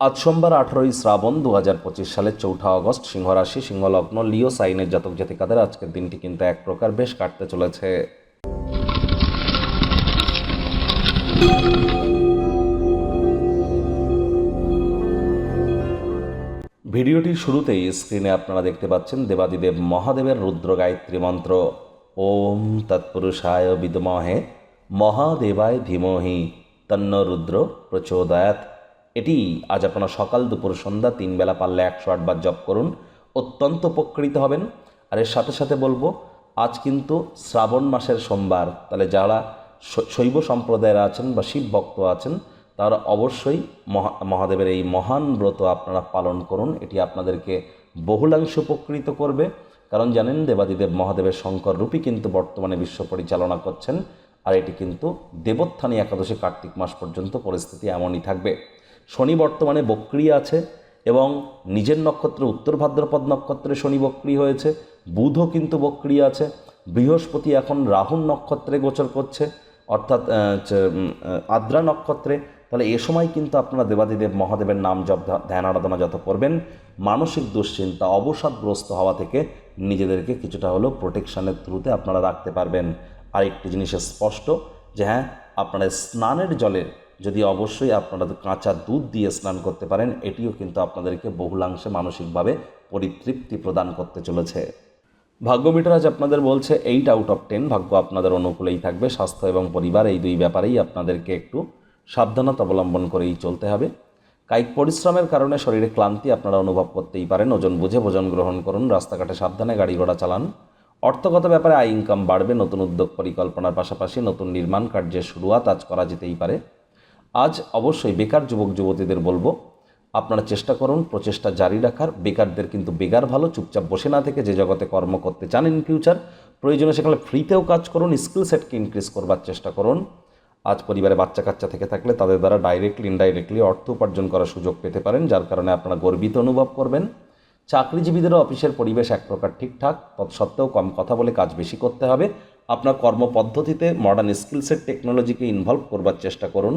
আজ সোমবার আঠারোই শ্রাবণ দু হাজার পঁচিশ সালের চৌঠা অগস্ট সিংহরাশি সিংহলগ্ন লিও সাইনের জাতক জাতিকাদের আজকের দিনটি কিন্তু এক প্রকার বেশ কাটতে চলেছে। ভিডিওটির শুরুতেই স্ক্রিনে আপনারা দেখতে পাচ্ছেন দেবাদিদেব মহাদেবের রুদ্র গায়ত্রী মন্ত্র। ওম তৎপুরুষায় বিদমহে মহাদেবায় ধীমহি। তন্ন রুদ্র প্রচোদয়াত এটি আজ আপনারা সকাল দুপুর সন্ধ্যা তিন বেলা পারলে একশো আটবার জপ করুন। অত্যন্ত উপকৃত হবেন। আর এর সাথে সাথে বলব, আজ কিন্তু শ্রাবণ মাসের সোমবার। তাহলে যারা শৈব সম্প্রদায়ের আছেন বা শিব ভক্ত আছেন, তারা অবশ্যই মহা, মহাদেবের এই মহান ব্রত আপনারা পালন করুন। এটি আপনাদেরকে বহুলাংশ উপকৃত করবে। কারণ জানেন দেবাদিদেব মহাদেবের শঙ্কর রূপী কিন্তু বর্তমানে বিশ্ব পরিচালনা করছেন। আর এটি কিন্তু দেবোত্থানী একাদশী কার্তিক মাস পর্যন্ত পরিস্থিতি এমনই থাকবে। শনি বর্তমানে বক্রি আছে এবং নিজের নক্ষত্র উত্তর ভাদ্রপদ নক্ষত্রে শনি বক্রি হয়েছে, বুধও কিন্তু বক্রি আছে, বৃহস্পতি এখন রাহুল নক্ষত্রে গোচর করছে, অর্থাৎ আদ্রা নক্ষত্রে। তাহলে এ সময় কিন্তু আপনারা দেবাদিদেব মহাদেবের নাম জপ ধ্যান আরাধনা যত করবেন, মানসিক দুশ্চিন্তা, অবসাদগ্রস্ত হওয়া থেকে নিজেদেরকে কিছুটা হলেও প্রোটেকশনের থ্রুতে আপনারা রাখতে পারবেন। আর একটি জিনিস স্পষ্ট যে হ্যাঁ আপনারা স্নানের জলে যদি অবশ্যই আপনারা কাঁচা দুধ দিয়ে স্নান করতে পারেন, এটিও কিন্তু আপনাদেরকে বহুলাংশে মানসিকভাবে পরিতৃপ্তি প্রদান করতে চলেছে। ভাগ্য মিটার আজ আপনাদের বলছে এইট আউট অফ টেন ভাগ্য আপনাদের অনুকূলেই থাকবে। স্বাস্থ্য এবং পরিবার এই দুই ব্যাপারেই আপনাদেরকে একটু সাবধানতা অবলম্বন করেই চলতে হবে। কায়িক পরিশ্রমের কারণে শরীরে ক্লান্তি আপনারা অনুভব করতেই পারেন। ওজন বুঝে ভোজন গ্রহণ করুন, রাস্তাঘাটে সাবধানে গাড়ি ঘোড়া চালান। অর্থগত ব্যাপারে আয় ইনকাম বাড়বে, নতুন উদ্যোগ পরিকল্পনার পাশাপাশি নতুন নির্মাণ কার্যের শুরুয়াত আজ করা যেতেই পারে। আজ অবশ্যই বেকার যুবক, যুবতীদের বলব, আপনারা চেষ্টা করুন, প্রচেষ্টা জারি রাখার। বেকারদের কিন্তু বেকার ভালো, চুপচাপ বসে না থেকে যে জগতে কর্ম করতে চান ইন ফিউচার প্রয়োজনে সেখানে ফ্রিতেও কাজ করুন স্কিল সেটকে ইনক্রিজ করবার চেষ্টা করুন। আজ পরিবারে বাচ্চা কাচ্চা থেকে থাকলে তাদের দ্বারা ডাইরেক্টলি ইনডাইরেক্টলি অর্থ উপার্জন করার সুযোগ পেতে পারেন, যার কারণে আপনারা গর্বিত অনুভব করবেন। চাকরিজীবীদেরও অফিসের পরিবেশ এক প্রকার ঠিকঠাক, তৎসত্ত্বেও কম কথা বলে কাজ বেশি করতে হবে। আপনার কর্মপদ্ধতিতে মডার্ন স্কিল সেট টেকনোলজিকে ইনভলভ করবার চেষ্টা করুন।